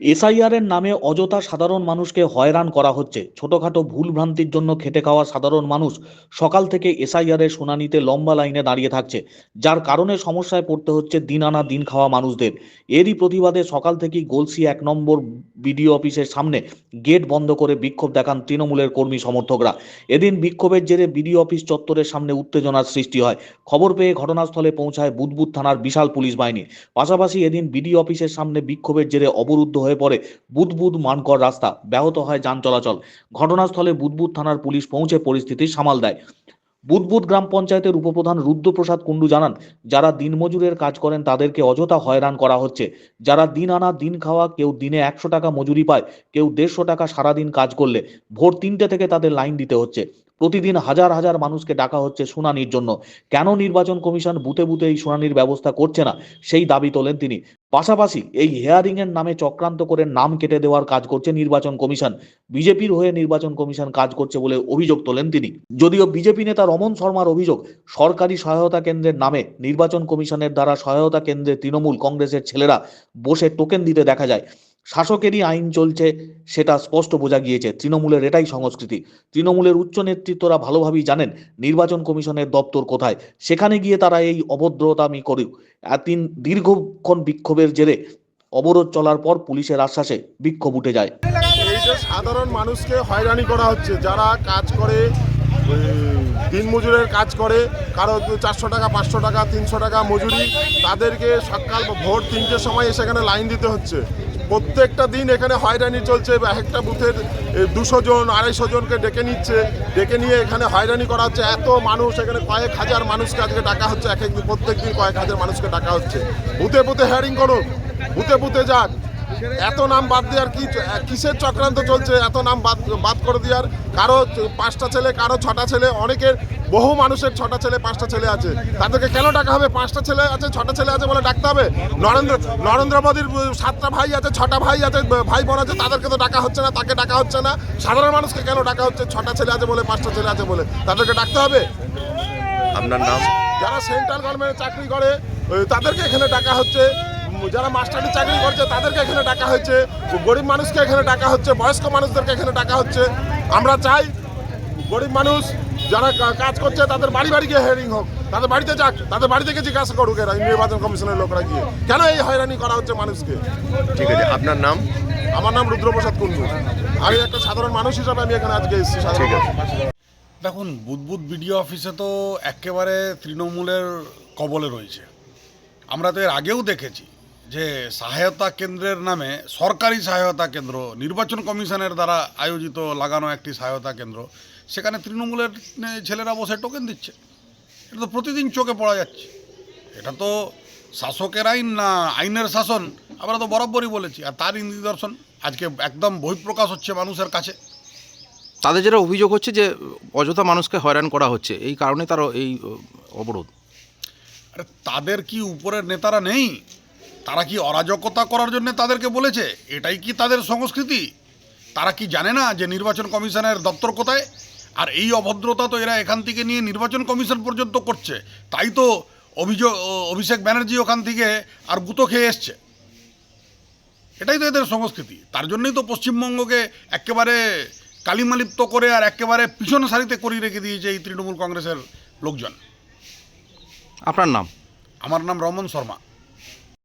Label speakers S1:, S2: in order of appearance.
S1: SIR এর নামে অযথা সাধারণ মানুষকে হয়রান করা হচ্ছে। ছোটখাটো ভুল ভ্রান্তির জন্য খেটে খাওয়া সাধারণ মানুষ সকাল থেকে এসআইআর এর শুনানিতে লম্বা লাইনে দাঁড়িয়ে থাকছে, যার কারণে সমস্যায় পড়তে হচ্ছে দিন আনা দিন খাওয়া মানুষদের। এরই প্রতিবাদে সকাল থেকেই গোলসি এক নম্বর বিডিও অফিসের সামনে গেট বন্ধ করে বিক্ষোভ দেখান তৃণমূলের কর্মী সমর্থকরা। এদিন বিক্ষোভের জেরে বিডিও অফিস চত্বরের সামনে উত্তেজনার সৃষ্টি হয়। খবর পেয়ে ঘটনাস্থলে পৌঁছায় বুদবুদ থানার বিশাল পুলিশ বাহিনী। পাশাপাশি এদিন বিডিও অফিসের সামনে বিক্ষোভের জেরে অবরুদ্ধ হয়ে পড়ে। বুদবুদ মানকর রাস্তা, ব্যাহত হয় যান চলাচল। ঘটনাস্থলে বুদবুদ থানার পুলিশ পৌঁছে পরিস্থিতি সামাল দেয়। বুদবুদ গ্রাম পঞ্চায়েতের উপপ্রধান রুদ্রপ্রসাদ কুণ্ডু জানান, যারা দিনমজুরের কাজ করেন তাদেরকে অযথা হয়রান করা হচ্ছে। যারা দিন আনা দিন খাওয়া, কেউ দিনে একশো টাকা মজুরি পায়, কেউ দেড়শো টাকা সারাদিন কাজ করলে ভোর তিনটে থেকে তাদের লাইন দিতে হচ্ছে। প্রতিদিন হাজার হাজার মানুষকে ডাকা হচ্ছে শুনানির জন্য। কেন নির্বাচন কমিশন বুথে বুথে এই শুনানির ব্যবস্থা করছে না? সেই দাবি তোলেন তিনি। পাশাপাশি এই হেয়ারিং এর নামে চক্রান্ত করে নাম কেটে দেওয়ার কাজ করছে নির্বাচন কমিশন। বিজেপির হয়ে নির্বাচন কমিশন কাজ করছে বলে অভিযোগ তোলেন তিনি। যদিও বিজেপি নেতা রমন শর্মার অভিযোগ, সরকারি সহায়তা কেন্দ্রের নামে নির্বাচন কমিশনের দ্বারা সহায়তা কেন্দ্রে তৃণমূল কংগ্রেসের ছেলেরা বসে টোকেন দিতে দেখা যায়। শাসকেরই আইন চলছে, সেটা স্পষ্ট বোঝা গিয়েছে। তৃণমূলের এটাই সংস্কৃতি। তৃণমূলের উচ্চ নেতৃত্বরা ভালোভাবেই জানেন নির্বাচন কমিশনের দপ্তর কোথায়। সেখানে গিয়ে তারা এই অভদ্রতামি করুক। এতদিন দীর্ঘক্ষণ বিক্ষোভের জেরে অবরোধ চলার পর পুলিশের আশ্বাসে বিক্ষোভ উঠে যায়।
S2: সাধারণ মানুষকে হয়রানি করা হচ্ছে, যারা কাজ করে দিন মজুরের কাজ করে, কারও চারশো টাকা, পাঁচশো টাকা, তিনশো টাকা মজুরি, তাদেরকে সকাল ভোর তিনটের সময় এসে এখানে লাইন দিতে হচ্ছে। প্রত্যেকটা দিন এখানে হয়রানি চলছে এক একটা বুথের দুশো জন, আড়াইশো জনকে ডেকে নিচ্ছে, ডেকে নিয়ে এখানে হয়রানি করা হচ্ছে। এত মানুষ, এখানে কয়েক হাজার মানুষকে আজকে ডাকা হচ্ছে, এক একদিন প্রত্যেক দিন কয়েক হাজার মানুষকে ডাকা হচ্ছে। বুথে বুথে হেয়ারিং করুন, বুথে বুথে যাক এত নাম বাদ দেওয়ার কি কিসের চক্রান্ত চলছে? এত নাম বাদ বাদ করে দেওয়ার কারও পাঁচটা ছেলে কারও ছটা ছেলে অনেকের বহু মানুষের ছটা ছেলে পাঁচটা ছেলে আছে। তাদেরকে কেন ডাকা হবে? পাঁচটা ছেলে আছে ছটা ছেলে আছে বলে ডাকতে হবে? নরেন্দ্র নরেন্দ্র মোদীর সাতটা ভাই আছে ছটা ভাই আছে ভাই বোন আছে তাদেরকে তো ডাকা হচ্ছে না তাকে ডাকা হচ্ছে না। সাধারণ মানুষকে কেন ডাকা হচ্ছে? ছটা ছেলে আছে বলে পাঁচটা ছেলে আছে বলে। তাদেরকে ডাকতে হবে?
S3: আপনার নাম?
S2: যারা সেন্ট্রাল গভর্নমেন্টে চাকরি করে তাদেরকে এখানে ডাকা হচ্ছে। যারা মাস্টারি চাকরি করছে তাদেরকে এখানে ডাকা হচ্ছে গরিব মানুষকে এখানে ডাকা হচ্ছে বয়স্ক মানুষদেরকে এখানে ডাকা হচ্ছে। আমরা চাই গরিব মানুষ যারা কাজ করছে তাদের বাড়ি বাড়ি গিয়ে হেয়ারিং হোক। তাদের বাড়িতে যাক তাদের বাড়ি থেকে জিজ্ঞাসা করুক এরা নির্বাচন কমিশনের লোকরা গিয়ে। কেন এই হয়রানি করা হচ্ছে মানুষকে?
S3: ঠিক আছে আপনার নাম?
S2: আমার নাম রুদ্রপ্রসাদ কুন্ডু আমি একটা সাধারণ মানুষ হিসাবে আমি এখানে আজকে এসেছি
S3: ঠিক আছে।
S4: দেখুন বুদবুদ বিডিও অফিসে তো একেবারে তৃণমূলের কবলে রয়েছে। আমরা তো এর আগেও দেখেছি। যে সহায়তা কেন্দ্রের নামে সরকারি সহায়তা কেন্দ্র নির্বাচন কমিশনের দ্বারা আয়োজিত লাগানো একটি সহায়তা কেন্দ্র সেখানে তৃণমূলের ছেলেরা বসে টোকেন দিচ্ছে। এটা তো প্রতিদিন চোখে পড়া যাচ্ছে। এটা তো শাসকের আইন না আইনের শাসন। আমরা তো বরাবরই বলেছি আর তার তারই নিদর্শন আজকে একদম বহিঃপ্রকাশ হচ্ছে মানুষের কাছে।
S5: তাদের যেটা অভিযোগ হচ্ছে যে অযথা মানুষকে হয়রান করা হচ্ছে এই কারণে তার এই অবরোধ।
S4: আরে তাদের কি উপরের নেতারা নেই? তারা কি অরাজকতা করার জন্য তাদেরকে বলেছে? এটাই কি তাদের সংস্কৃতি? তারা কি জানে না যে নির্বাচন কমিশনের দপ্তর কোথায়? আর এই অভদ্রতা তো এরা এখান থেকে নিয়ে নির্বাচন কমিশন পর্যন্ত করছে। তাই তো অভিযোগ অভিষেক ব্যানার্জি ওখান থেকে আর গুতো খেয়ে এসছে। এটাই তো এদের সংস্কৃতি। তার জন্যই তো পশ্চিমবঙ্গকে একেবারে কালিমালিপ্ত করে আর একেবারে পিছন সারিতে করিয়ে রেখে দিয়েছে এই তৃণমূল কংগ্রেসের লোকজন।
S5: আপনার নাম?
S4: আমার নাম রমন শর্মা।